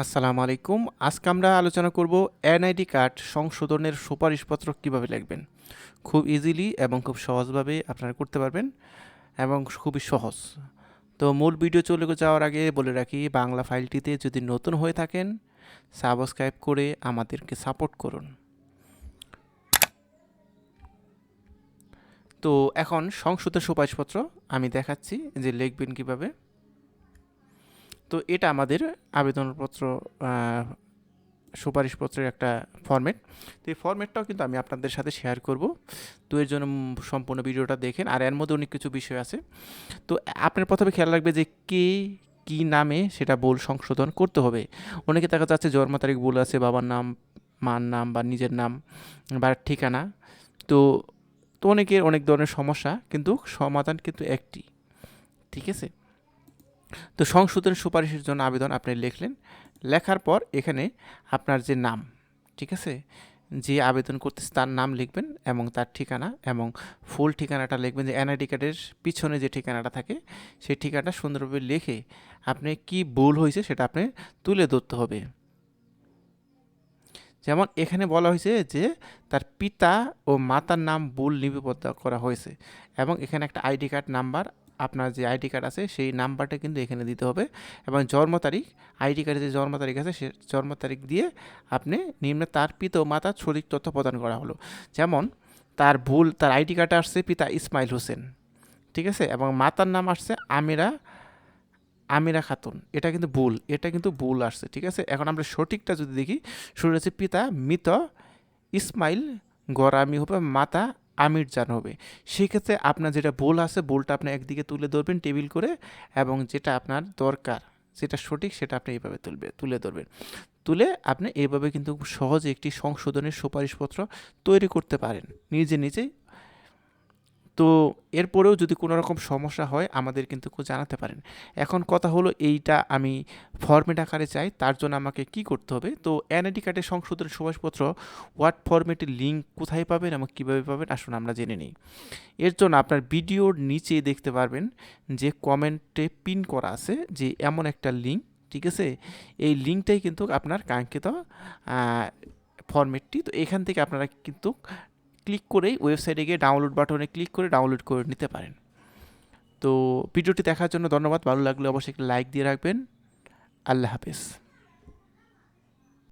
আসসালামু আলাইকুম আজকে আমরা আলোচনা করব এনআইডি কার্ড সংশোধনের সুপারিশপত্র কীভাবে লিখবেন। খুব ইজিলি এবং খুব সহজভাবে আপনারা করতে পারবেন এবং খুবই সহজ। তো মূল ভিডিও চলে যাওয়ার আগে বলে রাখি, বাংলা ফাইলটিতে যদি নতুন হয়ে থাকেন সাবস্ক্রাইব করে আমাদেরকে সাপোর্ট করুন। তো এখন সংশোধন সুপারিশপত্র আমি দেখাচ্ছি যে লিখবেন কীভাবে। তো এটা আমাদের আবেদনপত্র সুপারিশপত্রের একটা ফর্মেট তো এই ফর্মেটটাও কিন্তু আমি আপনাদের সাথে শেয়ার করব। তো এর জন্য সম্পূর্ণ ভিডিওটা দেখেন। আর এর মধ্যে অনেক কিছু বিষয় আছে। তো আপনার প্রথমে খেয়াল রাখবে যে কে কি নামে সেটা ভুল সংশোধন করতে হবে। অনেকে দেখা যাচ্ছে জন্ম তারিখ ভুল আছে, বাবার নাম, মার নাম বা নিজের নাম বা ঠিকানা। তো তো অনেকের অনেক ধরনের সমস্যা, কিন্তু সমাধান কিন্তু একটি। ঠিক আছে? তো সংশোধন সুপারিশের জন্য আবেদন আপনি লিখলেন। লেখার পর এখানে আপনার যে নাম, ঠিক আছে? যে আবেদন করতেছে তার নাম লিখবেন এবং তার ঠিকানা এবং ফুল ঠিকানাটা লিখবেন যে এনআইডি কার্ডের পিছনে যে ঠিকানাটা থাকে, সেই ঠিকানাটা সুন্দরভাবে লিখে আপনি কি ভুল হয়েছে সেটা আপনি তুলে ধরতে হবে। যেমন এখানে বলা হয়েছে যে তার পিতা ও মাতার নাম ভুল লিপিবদ্ধ করা হয়েছে এবং এখানে একটা আইডি কার্ড নাম্বার, আপনার যে আইডি কার্ড আছে সেই নাম্বারটা কিন্তু এখানে দিতে হবে এবং জন্ম তারিখ, আইডি কার্ডে যে জন্ম তারিখ আছে সে জন্ম তারিখ দিয়ে আপনি নিম্নে তার পিতা ও মাতার সঠিক তথ্য প্রদান করা হলো। যেমন তার ভুল, তার আইডি কার্ডে আসছে পিতা ইসমাইল হোসেন, ঠিক আছে? এবং মাতার নাম আসছে আমিরা আমিরা খাতুন, এটা কিন্তু ভুল, এটা কিন্তু ভুল আসছে, ঠিক আছে? এখন আমরা সঠিকটা যদি দেখি শুরু হচ্ছে পিতা মৃত ইসমাইল গরামি হবে, মাতা আমির জান হবে। সেক্ষেত্রে আপনার যেটা ভুল আছে, ভুলটা আপনি একদিকে তুলে ধরবেন টেবিল করে, এবং যেটা আপনার দরকার, যেটা সঠিক সেটা আপনি এইভাবে তুলবে, তুলে ধরবেন। তুলে আপনি এইভাবে কিন্তু সহজে একটি সংশোধনের সুপারিশপত্র তৈরি করতে পারেন। নিজে নিজেই তো এরপরেও যদি কোনো রকম সমস্যা হয়, আমাদের কিন্তু জানাতে পারেন। এখন কথা হলো এইটা আমি ফর্মেট আকারে চাই, তার জন্য আমাকে কি করতে হবে? তো এনআইডি কার্ডের সংশোধনের সুপারিশপত্র ওয়ার্ড ফরম্যাটের লিঙ্ক কোথায় পাবেন, এবং কীভাবে পাবেন, আসুন আমরা জেনে নিই। এর জন্য আপনার ভিডিওর নিচে দেখতে পারবেন যে কমেন্টে পিন করা আছে, যে এমন একটা লিঙ্ক ঠিক আছে? এই লিঙ্কটাই কিন্তু আপনার কাঙ্ক্ষিত ফরম্যাটটি তো এখান থেকে আপনারা কিন্তু ক্লিক করেই ওয়েবসাইটে গিয়ে ডাউনলোড বাটনে ক্লিক করে ডাউনলোড করে নিতে পারেন। তো ভিডিওটি দেখার জন্য ধন্যবাদ। ভালো লাগলে অবশ্যই একটা লাইক দিয়ে রাখবেন। আল্লাহ হাফেজ।